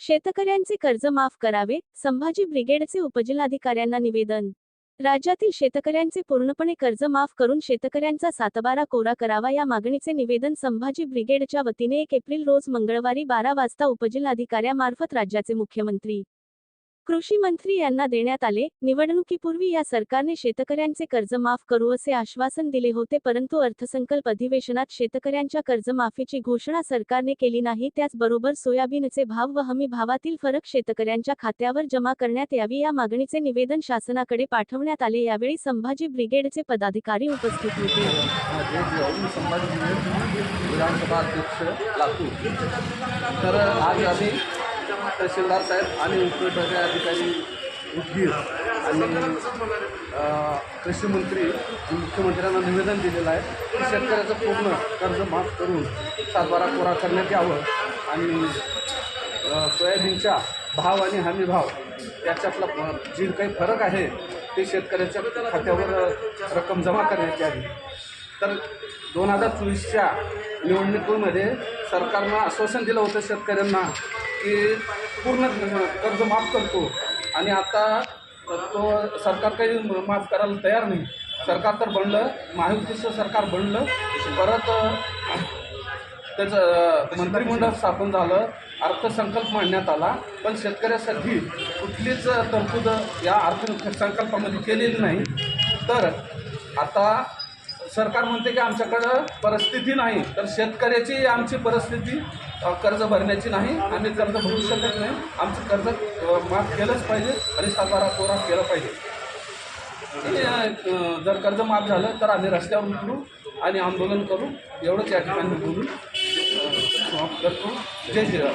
शेतकऱ्यांचे कर्ज माफ करावे संभाजी ब्रिगेडचे उपजिल्हाधिकाऱ्यांना निवेदन. राज्यातील शेतकऱ्यांचे पूर्णपणे कर्ज माफ करून शेतकऱ्यांचा सातबारा कोरा करावा या मागणीचे निवेदन संभाजी ब्रिगेडच्या वतीने एक एप्रिल रोज मंगळवारी बारा वाजता उपजिल्हाधिकाऱ्यामार्फत राज्याचे मुख्यमंत्री कृषी मंत्री यांना देण्यात आले. निवडणुकीपूर्वी या सरकारने शेतकऱ्यांचे कर्ज माफ करू असे आश्वासन दिले होते परंतु अर्थसंकल्प अधिवेशनात शेतकऱ्यांच्या कर्जमाफीची घोषणा सरकारने केली नाही. त्याचबरोबर सोयाबीनचे भाव व हमी भावातील फरक शेतकऱ्यांच्या खात्यावर जमा करण्यात यावी या मागणीचे निवेदन शासनाकडे पाठवण्यात आले. यावेळी संभाजी ब्रिगेडचे पदाधिकारी उपस्थित होते. विधानसभा अध्यक्ष लातूर. तर आज आम्ही तहसीलदार साहेब आणि उपविभागीय अधिकारी उदगीर आणि कृषीमंत्री कृषी मंत्री मुख्यमंत्र्यांना निवेदन दिलेलं आहे की शेतकऱ्याचं पूर्ण कर्ज माफ करून सातबारा कोरा करण्यात यावं आणि सोयाबीनच्या भाव आणि हमी भाव याच्यातला जे काही फरक आहे ते शेतकऱ्याच्या खात्यावर रक्कम जमा करण्यात यावी. तर दोन हजार चोवीसच्या निवडणुकीमध्ये सरकारनं आश्वासन दिलं होतं शेतकऱ्यांना की पूर्ण कर्ज माफ करतो. आणि आता तो सरकार काही माफ करायला तयार नाही. सरकार तर बनलं महायुतीचं सरकार बनलं. परत त्याचं मंत्रिमंडळ स्थापन झालं अर्थसंकल्प मांडण्यात आला. पण शेतकऱ्यासाठी कुठलीच तरतूद या अर्थसंकल्पामध्ये केलेली नाही. तर आता सरकार म्हणते की आमच्याकडं परिस्थिती नाही तर शेतकऱ्याची आमची परिस्थिती कर्ज भरण्याची नाही आम्ही कर्ज भरू शकत नाही. आमचं कर्ज माफ केलंच पाहिजे आणि सातारा कोरा केलं पाहिजे. जर कर्ज माफ झालं तर आम्ही रस्त्यावर उतरू आणि आंदोलन करू. एवढंच या ठिकाणी बोलून माफ समाप्त करतो. जय श्रीराम.